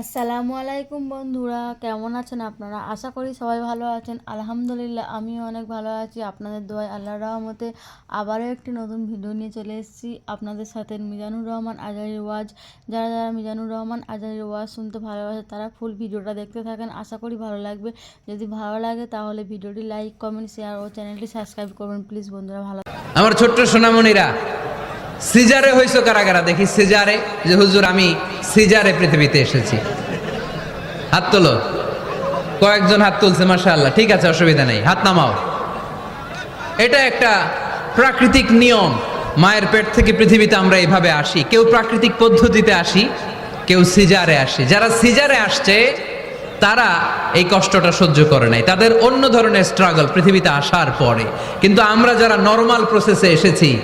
আসসালামু আলাইকুম বন্ধুরা, কেমন আছেন আপনারা? আশা করি সবাই ভালো আছেন। আলহামদুলিল্লাহ, আমিও অনেক ভালো আছি। আপনাদের দোয়ায় আল্লাহর রহমতে আবারও একটি নতুন ভিডিও নিয়ে চলে এসেছি। আপনাদের সাথে মিজানুর রহমান আজারির ওয়াজ। যারা যারা মিজানুর রহমান আজারির ওয়াজ শুনতে ভালোবাসে, তারা ফুল ভিডিওটা দেখতে থাকেন। আশা করি ভালো লাগবে। যদি ভালো লাগে, তাহলে ভিডিওটি লাইক কমেন্ট শেয়ার ও চ্যানেলটি সাবস্ক্রাইব করবেন। প্লিজ বন্ধুরা, ভালো আমার ছোট্ট সোনামণিরা, সিজারে হইছো কারা কারা দেখি সিজারে যে হুজুর আমি সিজারে পৃথিবীতে এসেছি। হাত তোলো। কয়েকজন হাত তুলছে মাসা ঠিক আছে, অসুবিধা নেই। হাত নামাও। এটা একটা প্রাকৃতিক নিয়ম। মায়ের পেট থেকে পৃথিবীতে আমরা এইভাবে আসি। কেউ প্রাকৃতিক পদ্ধতিতে আসি, কেউ সিজারে আসে। যারা সিজারে আসছে, তারা এই কষ্টটা সহ্য করে নাই। তাদের অন্য ধরনের স্ট্রাগল পৃথিবীতে আসার পরে। কিন্তু আমরা যারা নর্মাল প্রসেসে এসেছি,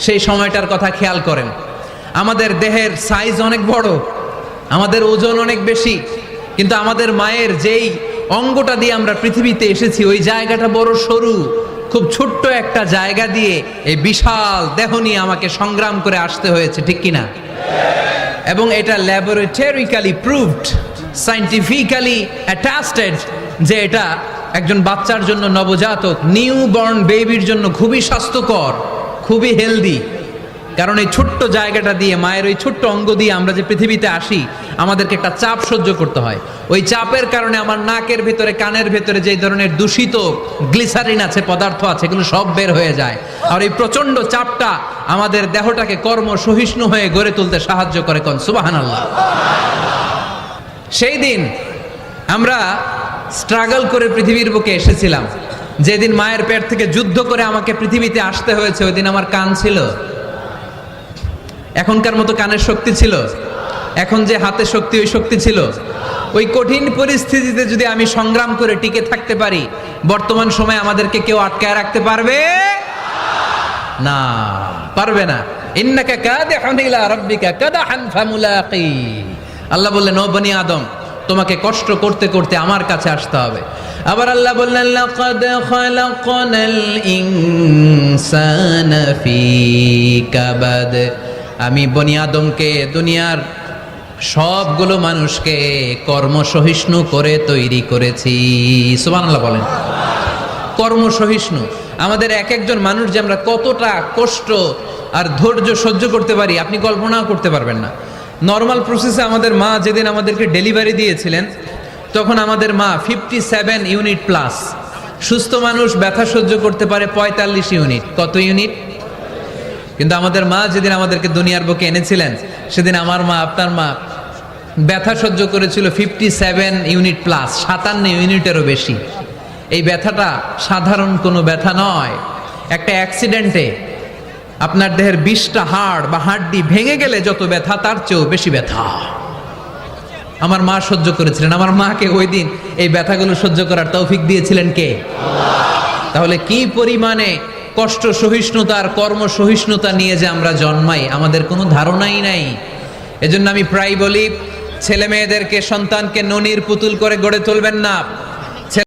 সেই সময়টার কথা খেয়াল করেন। আমাদের দেহের সাইজ অনেক বড়, আমাদের ওজন অনেক বেশি, কিন্তু আমাদের মায়ের যেই অঙ্গটা দিয়ে আমরা পৃথিবীতে এসেছি, ওই জায়গাটা বড় সরু, খুব ছোট্ট একটা জায়গা দিয়ে এই বিশাল দেহ নিয়ে আমাকে সংগ্রাম করে আসতে হয়েছে, ঠিক কিনা? এবং এটা ল্যাবরেটরিক্যালি প্রুভড সাইন্টিফিক্যালি অ্যাটাস্টেড যে এটা একজন বাচ্চার জন্য নবজাতক নিউ বর্ন বেবির জন্য খুবই স্বাস্থ্যকর, খুবই হেলদি কারণ এই ছোট্ট জায়গাটা দিয়ে, মায়ের ওই ছোট্ট অঙ্গ দিয়ে আমরা যে পৃথিবীতে আসি, আমাদেরকে একটা চাপ সহ্য করতে হয়। ওই চাপের কারণে আমার নাকের ভেতরে, কানের ভেতরে যে ধরনের দূষিত গ্লিসারিন আছে, পদার্থ আছে, এগুলো সব বের হয়ে যায়। আর এই প্রচণ্ড চাপটা আমাদের দেহটাকে কর্ম সহিষ্ণু হয়ে গড়ে তুলতে সাহায্য করে কন? সুবাহান আল্লাহ সেই দিন আমরা স্ট্রাগল করে পৃথিবীর বুকে এসেছিলাম। যেদিন মায়ের পেট থেকে যুদ্ধ করে আমাকে পৃথিবীতে আসতে হয়েছে, ওই দিন আমার কান ছিল। এখনকার মতো কানের শক্তি ছিল? এখন যে হাতে শক্তি, ওই শক্তি ছিল? ওই কঠিন পরিস্থিতিতে যদি আমি সংগ্রাম করে টিকে থাকতে পারি, বর্তমান সময়ে আমাদেরকে কেউ আটকায় রাখতে পারবে? না পারবে না। ইন্নাকা কাদিহুন ইলা রাব্বিকা কাদাহান ফামুলাকি। আল্লাহ বললেন, ও আদম, তোমাকে কষ্ট করতে করতে আমার কাছে আসতে হবে। আবার আল্লাহ বললেন, লাকাদ খালাকনাল ইনসানা ফি কাবাদ। আমি বনি আদমকে দুনিয়ার সবগুলো মানুষকে কর্মসহিষ্ণু করে তৈরি করেছি। সুবহানাল্লাহ বলেন। কর্মসহিষ্ণু। আমাদের এক একজন মানুষ যে আমরা কতটা কষ্ট আর ধৈর্য সহ্য করতে পারি, আপনি কল্পনাও করতে পারবেন না। নর্মাল প্রসেসে আমাদের মা যেদিন আমাদেরকে ডেলিভারি দিয়েছিলেন, তখন আমাদের মা ফিফটি সেভেন ইউনিট প্লাস সুস্থ মানুষ ব্যথা সহ্য করতে পারে পঁয়তাল্লিশ ইউনিট কত ইউনিট কিন্তু আমাদের মা যেদিন আমাদেরকে দুনিয়ার বুকে এনেছিলেন, সেদিন আমার মা, আপনার মা ব্যথা সহ্য করেছিল ফিফটি সেভেন ইউনিট প্লাস সাতান্ন ইউনিটেরও বেশি। এই ব্যথাটা সাধারণ কোনো ব্যথা নয়। একটা অ্যাক্সিডেন্টে আপনার দেহের বিশটা হাড় বা হাড্ডি ভেঙে গেলে যত ব্যথা, তার চেয়েও বেশি ব্যথা। আমার মা সহ্য করেছিলেন। আমার মাকে ওই দিন এই ব্যথাগুলো সহ্য করার তৌফিক দিয়েছিলেন কে? তাহলে কি পরিমাণে কষ্ট সহিষ্ণুতার কর্ম সহিষ্ণুতা নিয়ে যে আমরা জন্মাই, আমাদের কোনো ধারণাই নাই। এজন্য আমি প্রায় বলি ছেলে মেয়েদেরকে সন্তানকে ননির পুতুল করে গড়ে তুলবেন না।